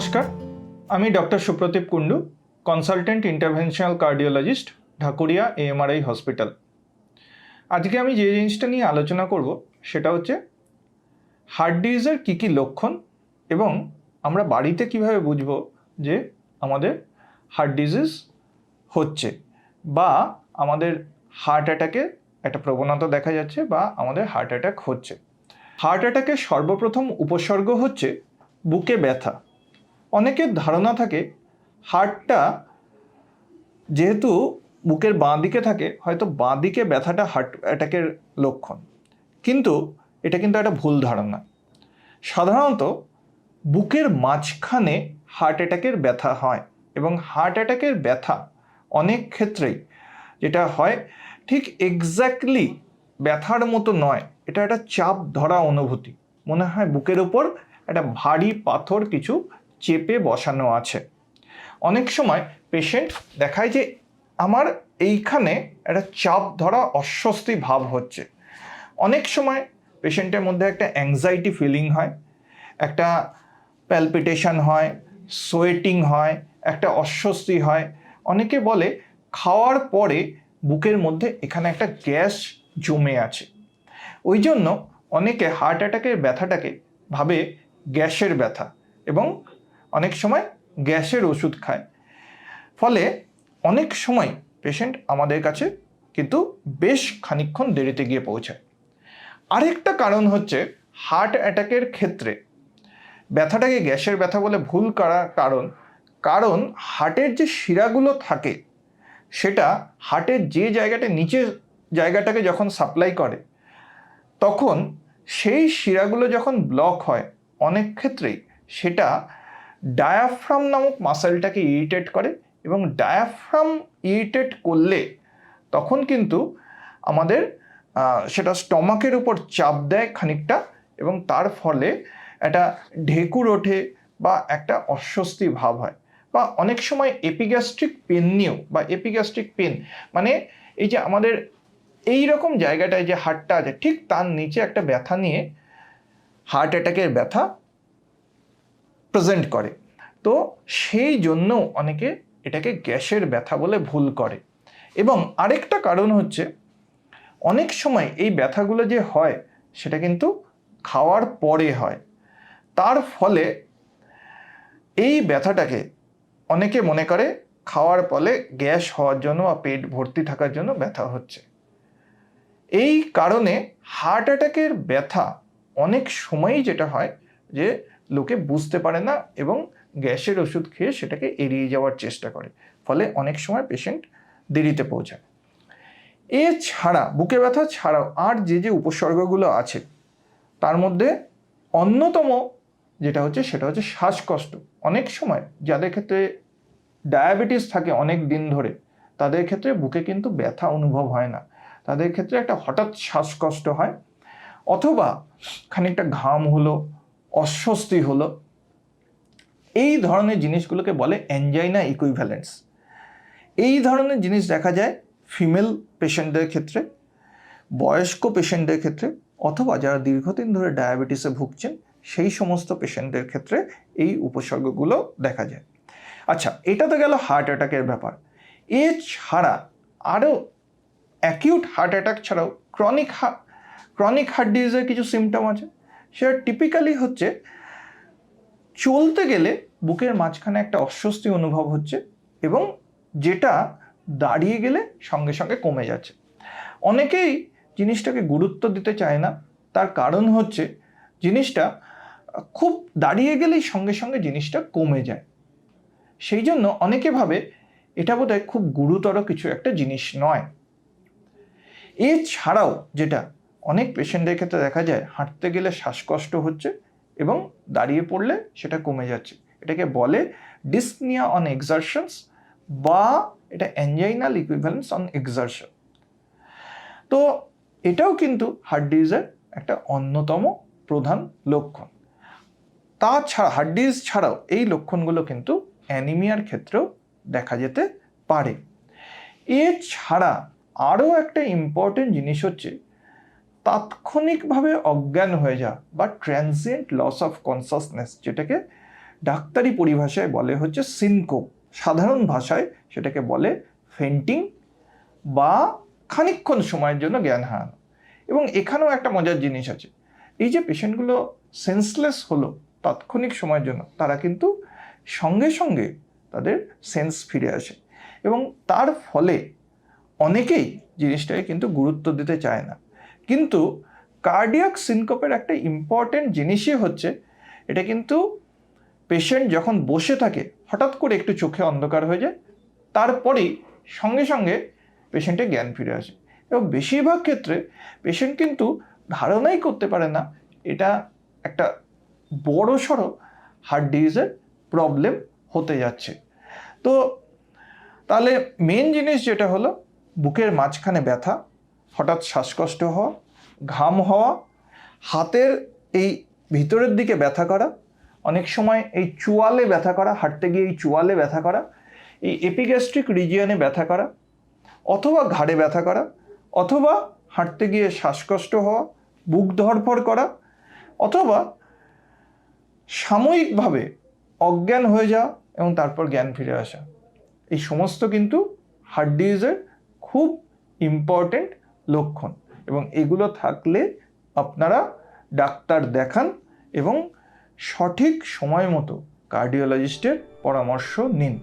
নমস্কার, আমি doctor Supradip Kundu consultant interventional cardiologist Dhakuria AMRI hospital আজকে আমি যে জিনিসটা নিয়ে আলোচনা করব, সেটা হচ্ছে হার্ট ডিজিজের কী কী লক্ষণ এবং আমরা বাড়িতে কীভাবে বুঝব যে আমাদের হার্ট ডিজিজ হচ্ছে বা আমাদের হার্ট অ্যাটাকের একটা প্রবণতা দেখা যাচ্ছে বা আমাদের হার্ট অ্যাটাক হচ্ছে। হার্ট অ্যাটাকের সর্বপ্রথম উপসর্গ হচ্ছে বুকে ব্যথা। অনেকের ধারণা থাকে হার্টটা যেহেতু বুকের বাঁ দিকে থাকে, হয়তো বাঁ দিকে ব্যথাটা হার্ট অ্যাটাকের লক্ষণ। কিন্তু এটা কিন্তু একটা ভুল ধারণা। সাধারণত বুকের মাঝখানে হার্ট অ্যাটাকের ব্যথা হয় এবং হার্ট অ্যাটাকের ব্যথা অনেক ক্ষেত্রেই যেটা হয়, ঠিক এক্স্যাক্টলি ব্যথার মতো নয়, এটা একটা চাপ ধরা অনুভূতি। মনে হয় বুকের ওপর একটা ভারী পাথর কিছু চেপে বসানো আছে। অনেক সময় পেশেন্ট দেখায় যে আমার এইখানে একটা চাপ ধরা অস্বস্তি ভাব হচ্ছে। অনেক সময় পেশেন্টের মধ্যে একটা অ্যাংজাইটি ফিলিং হয়, একটা প্যালপিটেশন হয় সোয়েটিং হয়, একটা অস্বস্তি হয়। অনেকে বলে খাওয়ার পরে বুকের মধ্যে এখানে একটা গ্যাস জমে আছে। ওই জন্য অনেকে হার্ট অ্যাটাকের ব্যথাটাকে ভাবে গ্যাসের ব্যথা এবং অনেক সময় গ্যাসের ওষুধ খায়। ফলে অনেক সময় পেশেন্ট আমাদের কাছে কিন্তু বেশ খানিকক্ষণ দেরিতে গিয়ে পৌঁছায়। আরেকটা কারণ হচ্ছে হার্ট অ্যাটাকের ক্ষেত্রে ব্যথাটাকে গ্যাসের ব্যথা বলে ভুল করার কারণ কারণ হার্টের যে শিরাগুলো থাকে, সেটা হার্টের যে জায়গাটা নিচের জায়গাটাকে যখন সাপ্লাই করে, তখন সেই শিরাগুলো যখন ব্লক হয়, অনেক ক্ষেত্রেই সেটা ডায়াফ্রাম নামক মাসেলটাকে ইরিটেট করে এবং ডায়াফ্রাম ইরিটেট করলে তখন কিন্তু আমাদের সেটা স্টমাকের উপর চাপ দেয় খানিকটা এবং তার ফলে একটা ঢেকুর ওঠে বা একটা অস্বস্তি ভাব হয়। বা অনেক সময় এপিগ্যাস্ট্রিক পেন নিয়েও বা এপিগ্যাস্ট্রিক পেন মানে এই যে আমাদের এই রকম জায়গাটায় যে হার্টটা আছে, ঠিক তার নিচে একটা ব্যথা নিয়ে হার্ট অ্যাটাকের ব্যথা প্রেজেন্ট করে। তো সেই জন্য অনেকে এটাকে গ্যাসের ব্যথা বলে ভুল করে। এবং আরেকটা কারণ হচ্ছে, অনেক সময় এই ব্যথাগুলো যে হয়, সেটা কিন্তু খাওয়ার পরে হয়। তার ফলে এই ব্যথাটাকে অনেকে মনে করে খাওয়ার ফলে গ্যাস হওয়ার জন্য বা পেট ভর্তি থাকার জন্য ব্যথা হচ্ছে। এই কারণে হার্ট অ্যাটাকের ব্যথা অনেক সময়ই যেটা হয় যে লোকে বুঝতে পারে না এবং গ্যাসের ওষুধ খেয়ে সেটাকে এড়িয়ে যাওয়ার চেষ্টা করে। ফলে অনেক সময় পেশেন্ট দেরিতে পৌঁছায়। এছাড়া বুকে ব্যথা ছাড়াও আর যে যে উপসর্গগুলো আছে, তার মধ্যে অন্যতম যেটা হচ্ছে সেটা হচ্ছে শ্বাসকষ্ট। অনেক সময় যাদের ক্ষেত্রে ডায়াবেটিস থাকে অনেক দিন ধরে, তাদের ক্ষেত্রে বুকে কিন্তু ব্যথা অনুভব হয় না। তাদের ক্ষেত্রে একটা হঠাৎ শ্বাসকষ্ট হয়, অথবা খানিকটা ঘাম হলো, অস্বস্তি হলো এই ধরনের জিনিসগুলোকে বলে অ্যাঞ্জাইনা ইকুইভ্যালেন্স এই ধরনের জিনিস দেখা যায় ফিমেল পেশেন্টদের ক্ষেত্রে, বয়স্ক পেশেন্টদের ক্ষেত্রে, অথবা যারা দীর্ঘদিন ধরে ডায়াবেটিসে ভুগছেন, সেই সমস্ত পেশেন্টদের ক্ষেত্রে এই উপসর্গগুলো দেখা যায়। আচ্ছা এটা তো গেল হার্ট অ্যাটাকের ব্যাপার। এছাড়া আরও অ্যাকিউট হার্ট অ্যাটাক ছাড়াও ক্রনিক ক্রনিক হার্ট ডিজিজের কিছু সিমটম আছে। সেটা টিপিক্যালি হচ্ছে চলতে গেলে বুকের মাঝখানে একটা অস্বস্তি অনুভব হচ্ছে এবং যেটা দাঁড়িয়ে গেলে সঙ্গে সঙ্গে কমে যাচ্ছে। অনেকেই জিনিসটাকে গুরুত্ব দিতে চায় না। তার কারণ হচ্ছে জিনিসটা খুব দাঁড়িয়ে গেলেই সঙ্গে সঙ্গে জিনিসটা কমে যায়। সেই জন্য অনেকে ভাবে এটা বোধহয় খুব গুরুতর কিছু একটা জিনিস নয়। এছাড়াও যেটা অনেক পেশেন্টের ক্ষেত্রে দেখা যায়, হাঁটতে গেলে শ্বাসকষ্ট হচ্ছে এবং দাঁড়িয়ে পড়লে সেটা কমে যাচ্ছে। এটাকে বলে ডিসনিয়া অন এক্সারশনস বা এটা অ্যাঞ্জাইনাল ইকুইভ্যালেন্স অন এক্সারশন তো এটাও কিন্তু হার্ট ডিজিজের একটা অন্যতম প্রধান লক্ষণ। তাছাড়া হার্ট ডিজিজ ছাড়াও এই লক্ষণগুলো কিন্তু অ্যানিমিয়ার ক্ষেত্রেও দেখা যেতে পারে। এছাড়া আরও একটা ইম্পর্টেন্ট জিনিস হচ্ছে তাৎক্ষণিকভাবে অজ্ঞান হয়ে যাওয়া বা ট্রানজিয়েন্ট লস অফ কনসাসনেস যেটাকে ডাক্তারি পরিভাষায় বলে হচ্ছে সিনকোপ সাধারণ ভাষায় সেটাকে বলে ফেন্টিং বা খানিকক্ষণ সময়ের জন্য জ্ঞান হারানো। এবং এখানেও একটা মজার জিনিস আছে। এই যে পেশেন্টগুলো সেন্সলেস হলো তাৎক্ষণিক সময়ের জন্য, তারা কিন্তু সঙ্গে সঙ্গে তাদের সেন্স ফিরে আসে। এবং তার ফলে অনেকেই জিনিসটাকে কিন্তু গুরুত্ব দিতে চায় না। কিন্তু কার্ডিয়াক সিনকোপের একটা ইম্পর্টেন্ট জিনিসই হচ্ছে, এটা কিন্তু পেশেন্ট যখন বসে থাকে, হঠাৎ করে একটু চোখে অন্ধকার হয়ে যায়, তারপরেই সঙ্গে সঙ্গে পেশেন্টের জ্ঞান ফিরে আসে। এবং বেশিরভাগ ক্ষেত্রে পেশেন্ট কিন্তু ধারণাই করতে পারে না, এটা একটা বড় সড়ো হার্ট ডিজিজের প্রবলেম হতে যাচ্ছে। তো তাহলে মেন জিনিস যেটা হলো, বুকের মাঝখানে ব্যথা হঠাৎ শ্বাসকষ্ট হওয়া, ঘাম হওয়া, হাতের এই ভিতরের দিকে ব্যথা করা, অনেক সময় এই চুয়ালে ব্যথা করা, হাঁটতে গিয়ে এই চুয়ালে ব্যথা করা, এই এপিগ্যাস্ট্রিক রিজিয়নে ব্যথা করা, অথবা ঘাড়ে ব্যথা করা, অথবা হাঁটতে গিয়ে শ্বাসকষ্ট হওয়া, বুক ধরফর করা, অথবা সাময়িকভাবে অজ্ঞান হয়ে যাওয়া এবং তারপর জ্ঞান ফিরে আসা। এই সমস্ত কিন্তু হার্ট ডিজিজের খুব ইম্পর্টেন্ট লক্ষণ। এবং এগুলো থাকলে আপনারা ডাক্তার দেখান এবং সঠিক সময় মতো কার্ডিওলজিস্টের পরামর্শ নিন।